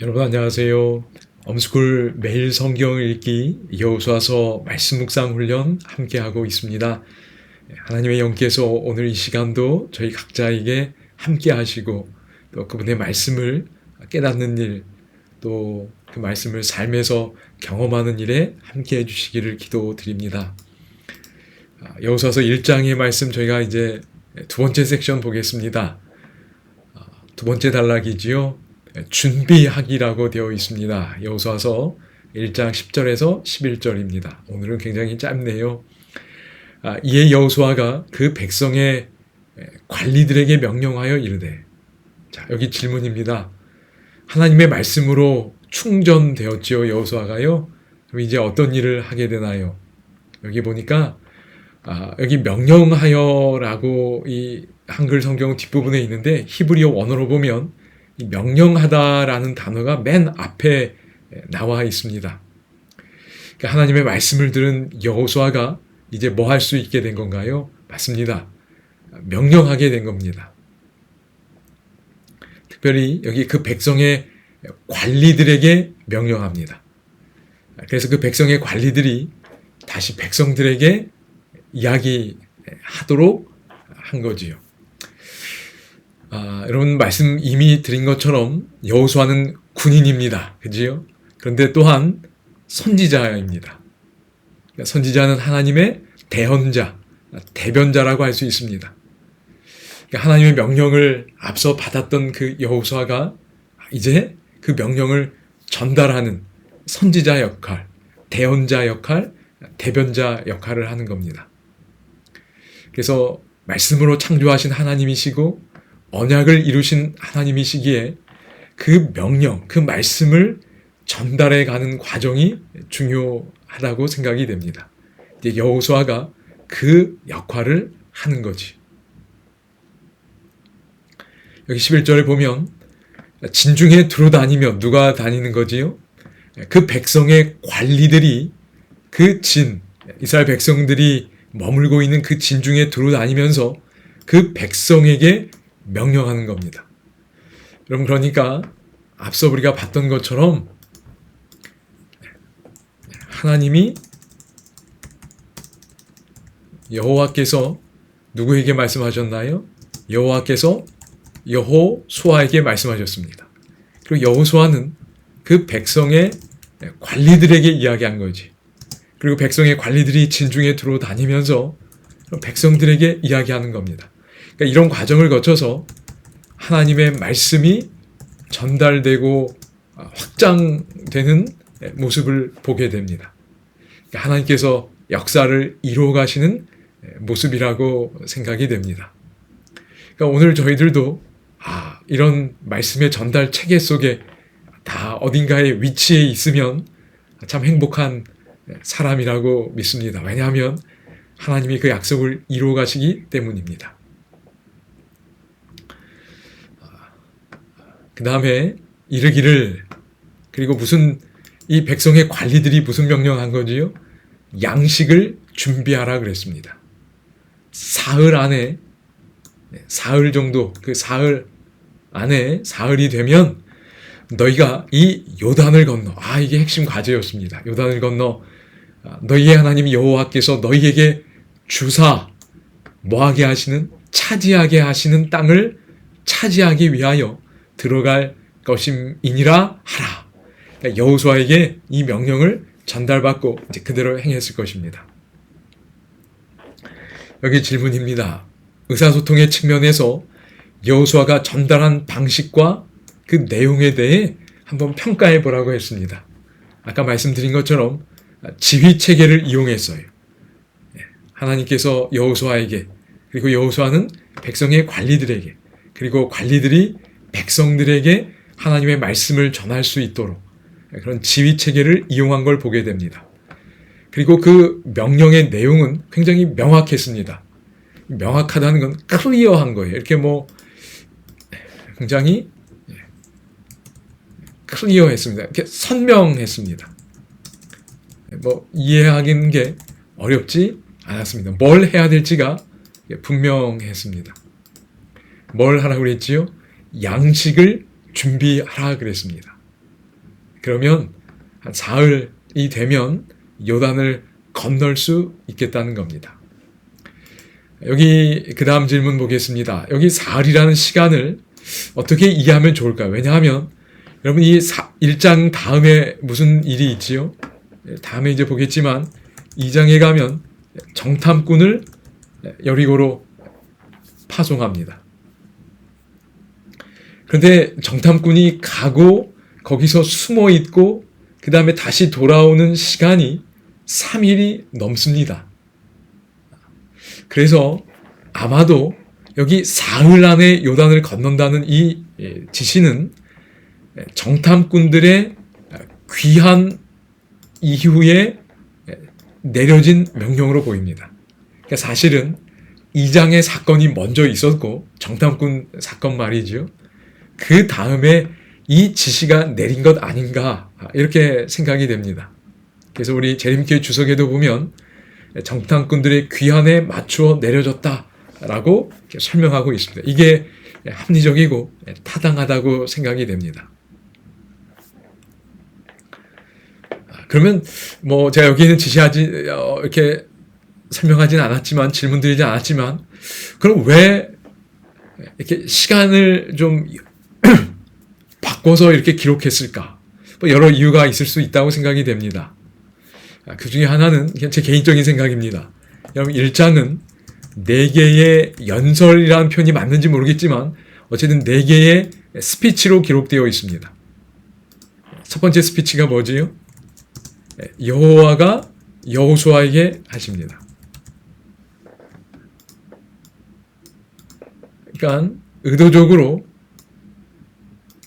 여러분 안녕하세요. 엄스쿨 매일 성경 읽기 여호수아서 말씀 묵상 훈련 함께 하고 있습니다. 하나님의 영께서 오늘 이 시간도 저희 각자에게 함께 하시고 또 그분의 말씀을 깨닫는 일, 또 그 말씀을 삶에서 경험하는 일에 함께 해 주시기를 기도드립니다. 아, 여호수아서 1장의 말씀 저희가 이제 두 번째 섹션 보겠습니다. 아, 두 번째 단락이지요. 준비하기라고 되어 있습니다. 여호수아서 1장 10절에서 11절입니다. 오늘은 굉장히 짧네요. 아, 이에 여호수아가 그 백성의 관리들에게 명령하여 이르되 자, 여기 질문입니다. 하나님의 말씀으로 충전되었지요, 여호수아가요. 그럼 이제 어떤 일을 하게 되나요? 여기 보니까 아, 여기 명령하여라고 이 한글 성경 뒷부분에 있는데 히브리어 원어로 보면 명령하다라는 단어가 맨 앞에 나와 있습니다. 그러니까 하나님의 말씀을 들은 여호수아가 이제 뭐 할 수 있게 된 건가요? 맞습니다. 명령하게 된 겁니다. 특별히 여기 그 백성의 관리들에게 명령합니다. 그래서 그 백성의 관리들이 다시 백성들에게 이야기하도록 한 거지요. 아, 여러분 말씀 이미 드린 것처럼 여호수아는 군인입니다. 그지요? 그런데 또한 선지자입니다. 그러니까 선지자는 하나님의 대언자, 대변자라고 할 수 있습니다. 그러니까 하나님의 명령을 앞서 받았던 그 여호수아가 이제 그 명령을 전달하는 선지자 역할, 대언자 역할, 대변자 역할을 하는 겁니다. 그래서 말씀으로 창조하신 하나님이시고 언약을 이루신 하나님이시기에 그 명령, 그 말씀을 전달해 가는 과정이 중요하다고 생각이 됩니다. 이제 여호수아가 그 역할을 하는 거지. 여기 11절에 보면 진중에 두루 다니며 누가 다니는 거지요? 그 백성의 관리들이 그 진, 이스라엘 백성들이 머물고 있는 그 진중에 두루 다니면서 그 백성에게 명령하는 겁니다. 여러분 그러니까 앞서 우리가 봤던 것처럼 하나님이 여호와께서 누구에게 말씀하셨나요? 여호와께서 여호수아에게 말씀하셨습니다. 그리고 여호수아는 그 백성의 관리들에게 이야기한 거지. 그리고 백성의 관리들이 진중에 들어 다니면서 백성들에게 이야기하는 겁니다. 그러니까 이런 과정을 거쳐서 하나님의 말씀이 전달되고 확장되는 모습을 보게 됩니다. 그러니까 하나님께서 역사를 이루어 가시는 모습이라고 생각이 됩니다. 그러니까 오늘 저희들도 아, 이런 말씀의 전달 체계 속에 다 어딘가에 위치해 있으면 참 행복한 사람이라고 믿습니다. 왜냐하면 하나님이 그 약속을 이루어 가시기 때문입니다. 그 다음에 이르기를 그리고 무슨 이 백성의 관리들이 무슨 명령한 거지요? 양식을 준비하라 그랬습니다. 사흘 안에 네, 사흘 정도 그 사흘 안에 사흘이 되면 너희가 이 요단을 건너 아 이게 핵심 과제였습니다. 요단을 건너 아, 너희의 하나님 여호와께서 너희에게 주사 뭐하게 하시는 차지하게 하시는 땅을 차지하기 위하여 들어갈 것임이니라 하라. 그러니까 여호수아에게 이 명령을 전달받고 이제 그대로 행했을 것입니다. 여기 질문입니다. 의사소통의 측면에서 여호수아가 전달한 방식과 그 내용에 대해 한번 평가해 보라고 했습니다. 아까 말씀드린 것처럼 지휘 체계를 이용했어요. 예, 하나님께서 여호수아에게 그리고 여호수아는 백성의 관리들에게 그리고 관리들이 백성들에게 하나님의 말씀을 전할 수 있도록 그런 지휘 체계를 이용한 걸 보게 됩니다. 그리고 그 명령의 내용은 굉장히 명확했습니다. 명확하다는 건 클리어한 거예요. 이렇게 뭐 굉장히 클리어했습니다. 이렇게 선명했습니다. 뭐 이해하기는 게 어렵지 않았습니다. 뭘 해야 될지가 분명했습니다. 뭘 하라고 그랬지요? 양식을 준비하라 그랬습니다. 그러면 한 사흘이 되면 요단을 건널 수 있겠다는 겁니다. 여기 그 다음 질문 보겠습니다. 여기 사흘이라는 시간을 어떻게 이해하면 좋을까요? 왜냐하면 여러분 이 1장 다음에 무슨 일이 있지요? 다음에 이제 보겠지만 2장에 가면 정탐꾼을 여리고로 파송합니다. 그런데 정탐꾼이 가고 거기서 숨어 있고 그 다음에 다시 돌아오는 시간이 3일이 넘습니다. 그래서 아마도 여기 사흘 안에 요단을 건넌다는 이 예, 지시는 정탐꾼들의 귀한 이후에 내려진 명령으로 보입니다. 그러니까 사실은 2장의 사건이 먼저 있었고 정탐꾼 사건 말이죠. 그 다음에 이 지시가 내린 것 아닌가 이렇게 생각이 됩니다. 그래서 우리 재림교회 주석에도 보면 정탐꾼들의 귀환에 맞추어 내려졌다라고 설명하고 있습니다. 이게 합리적이고 타당하다고 생각이 됩니다. 그러면 뭐 제가 여기는 지시하지 어, 이렇게 설명하지는 않았지만 질문드리지 않았지만 그럼 왜 이렇게 시간을 좀 바꿔서 이렇게 기록했을까? 뭐 여러 이유가 있을 수 있다고 생각이 됩니다. 아, 그 중에 하나는 제 개인적인 생각입니다. 여러분 1장은 4개의 연설이라는 표현이 맞는지 모르겠지만 어쨌든 4개의 스피치로 기록되어 있습니다. 첫 번째 스피치가 뭐지요? 여호와가 여호수아에게 하십니다. 그러니까 의도적으로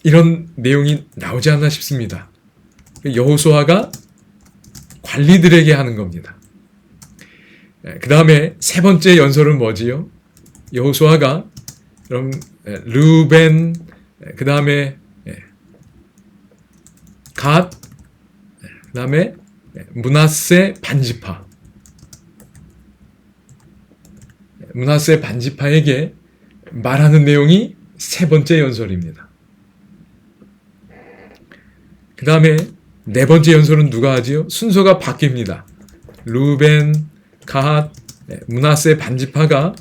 이런 내용이 나오지 않나 싶습니다. 여호수아가 관리들에게 하는 겁니다. 그 다음에 세 번째 연설은 뭐지요? 여호수아가 그럼 르벤 그 다음에 갓, 그 다음에 문하세 반지파, 문하세 반지파에게 말하는 내용이 세 번째 연설입니다. 그 다음에 네 번째 연설은 누가 하지요? 순서가 바뀝니다. 루벤, 가핫, 문하세 반지파가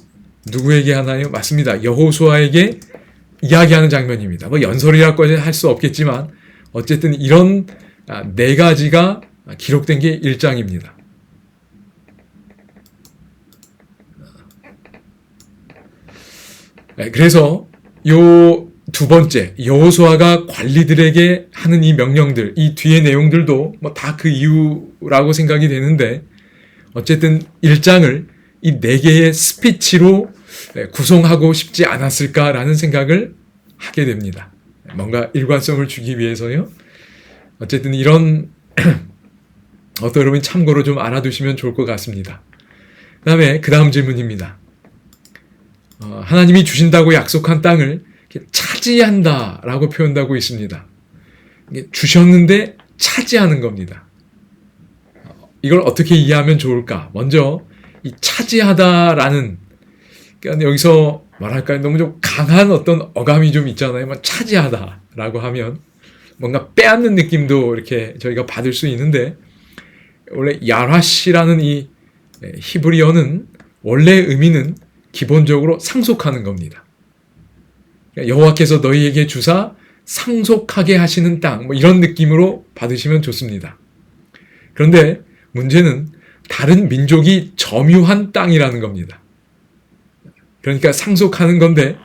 누구에게 하나요? 맞습니다. 여호수아에게 이야기하는 장면입니다. 뭐 연설이라고 할수 없겠지만 어쨌든 이런 네 가지가 기록된 게 1장입니다. 네, 그래서 요 두 번째 여호수아가 관리들에게 하는 이 명령들, 이 뒤의 내용들도 뭐 다 그 이유라고 생각이 되는데 어쨌든 1장을 이 네 개의 스피치로 네, 구성하고 싶지 않았을까라는 생각을 하게 됩니다. 뭔가 일관성을 주기 위해서요. 어쨌든 이런 어떤 여러분 참고로 좀 알아두시면 좋을 것 같습니다. 그 다음에 그 다음 질문입니다. 어, 하나님이 주신다고 약속한 땅을 차지한다라고 표현하고 있습니다. 주셨는데 차지하는 겁니다. 어, 이걸 어떻게 이해하면 좋을까? 먼저 이 차지하다라는 그러니까 여기서 말할까요? 너무 좀 강한 어떤 어감이 좀 있잖아요. 뭐 차지하다라고 하면 뭔가 빼앗는 느낌도 이렇게 저희가 받을 수 있는데 원래 야라시라는 이 히브리어는 원래 의미는 기본적으로 상속하는 겁니다. 그러니까 여호와께서 너희에게 주사 상속하게 하시는 땅, 뭐 이런 느낌으로 받으시면 좋습니다. 그런데 문제는 다른 민족이 점유한 땅이라는 겁니다. 그러니까 상속하는 건데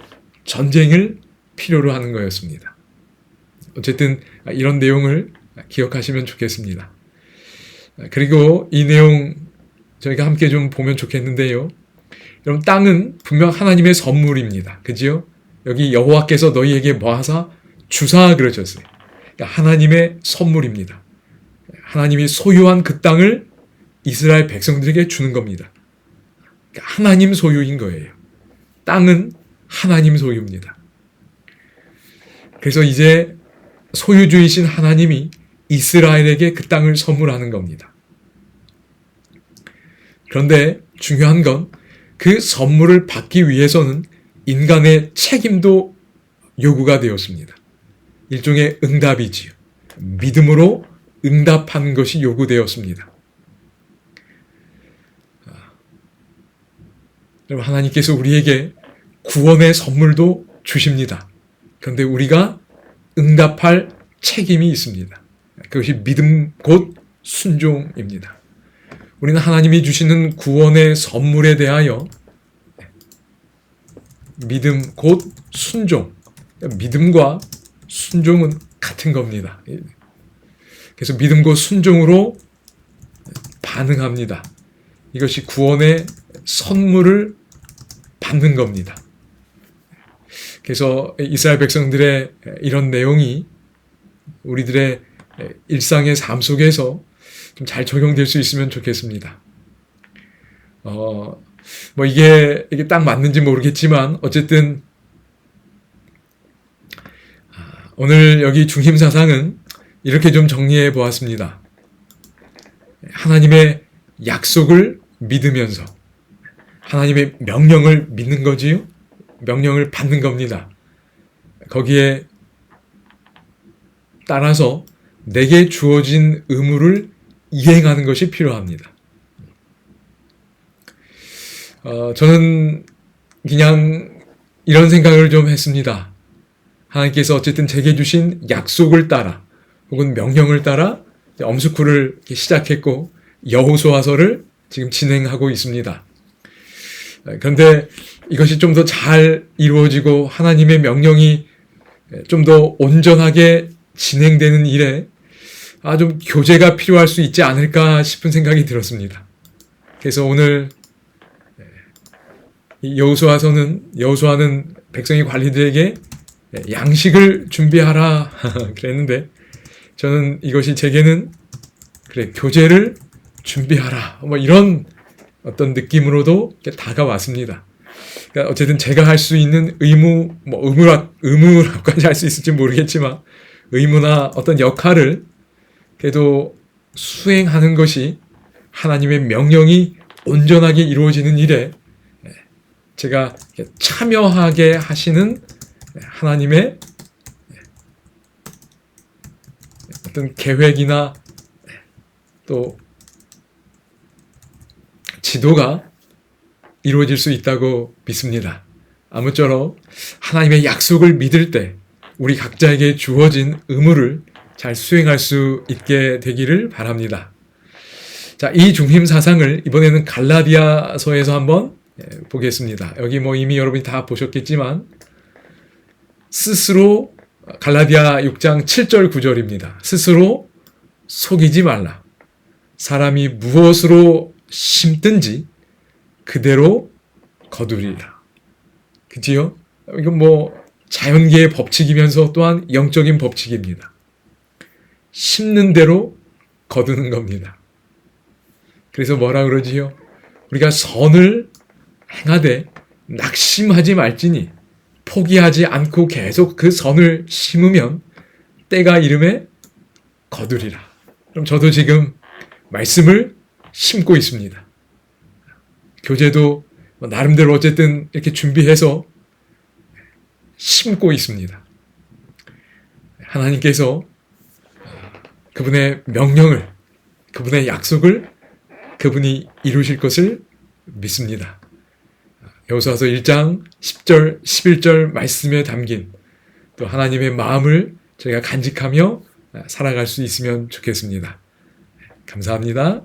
전쟁을 필요로 하는 거였습니다. 어쨌든 이런 내용을 기억하시면 좋겠습니다. 그리고 이 내용 저희가 함께 좀 보면 좋겠는데요. 여러분 땅은 분명 하나님의 선물입니다. 그지요? 여기 여호와께서 너희에게 뭐 하사 주사 그러셨어요. 그러니까 하나님의 선물입니다. 하나님이 소유한 그 땅을 이스라엘 백성들에게 주는 겁니다. 그러니까 하나님 소유인 거예요. 땅은 하나님 소유입니다. 그래서 이제 소유주이신 하나님이 이스라엘에게 그 땅을 선물하는 겁니다. 그런데 중요한 건 그 선물을 받기 위해서는 인간의 책임도 요구가 되었습니다. 일종의 응답이지요. 믿음으로 응답하는 것이 요구되었습니다. 아, 여러분 하나님께서 우리에게 구원의 선물도 주십니다. 그런데 우리가 응답할 책임이 있습니다. 그것이 믿음 곧 순종입니다. 우리는 하나님이 주시는 구원의 선물에 대하여 믿음 곧 순종. 믿음과 순종은 같은 겁니다. 그래서 믿음과 순종으로 반응합니다. 이것이 구원의 선물을 받는 겁니다. 그래서 이스라엘 백성들의 이런 내용이 우리들의 일상의 삶 속에서 좀 잘 적용될 수 있으면 좋겠습니다. 어, 뭐 이게, 이게 딱 맞는지 모르겠지만, 어쨌든, 아, 오늘 여기 중심 사상은 이렇게 좀 정리해 보았습니다. 하나님의 약속을 믿으면서, 하나님의 명령을 믿는 거지요? 명령을 받는 겁니다. 거기에 따라서 내게 주어진 의무를 이행하는 것이 필요합니다. 어, 저는 그냥 이런 생각을 좀 했습니다. 하나님께서 어쨌든 제게 주신 약속을 따라 혹은 명령을 따라 엄스쿨을 시작했고 여호수아서를 지금 진행하고 있습니다. 그런데 이것이 좀 더 잘 이루어지고 하나님의 명령이 좀 더 온전하게 진행되는 일에 아, 좀 교제가 필요할 수 있지 않을까 싶은 생각이 들었습니다. 그래서 오늘 여호수아서는 여호수아는 백성의 관리들에게 양식을 준비하라 그랬는데 저는 이것이 제게는 그래 교제를 준비하라 뭐 이런 어떤 느낌으로도 다가왔습니다. 그러니까 어쨌든 제가 할 수 있는 의무 뭐 의무라 의무라고까지 할 수 있을지 모르겠지만 의무나 어떤 역할을 그래도 수행하는 것이 하나님의 명령이 온전하게 이루어지는 일에 제가 참여하게 하시는 하나님의 어떤 계획이나 또 지도가 이루어질 수 있다고 믿습니다. 아무쪼록 하나님의 약속을 믿을 때 우리 각자에게 주어진 의무를 잘 수행할 수 있게 되기를 바랍니다. 자, 이 중심 사상을 이번에는 갈라디아서에서 한번 예, 보겠습니다. 여기 뭐 이미 여러분이 다 보셨겠지만 스스로 갈라디아 6장 7절 9절입니다. 스스로 속이지 말라. 사람이 무엇으로 심든지 그대로 거두리라. 그지요? 이건 뭐 자연계의 법칙이면서 또한 영적인 법칙입니다. 심는 대로 거두는 겁니다. 그래서 뭐라 그러지요? 우리가 선을 행하되 낙심하지 말지니 포기하지 않고 계속 그 선을 심으면 때가 이름에 거두리라. 그럼 저도 지금 말씀을 심고 있습니다. 교재도 뭐 나름대로 어쨌든 이렇게 준비해서 심고 있습니다. 하나님께서 그분의 명령을, 그분의 약속을 그분이 이루실 것을 믿습니다. 여호수아서 1장 10절, 11절 말씀에 담긴 또 하나님의 마음을 저희가 간직하며 살아갈 수 있으면 좋겠습니다. 감사합니다.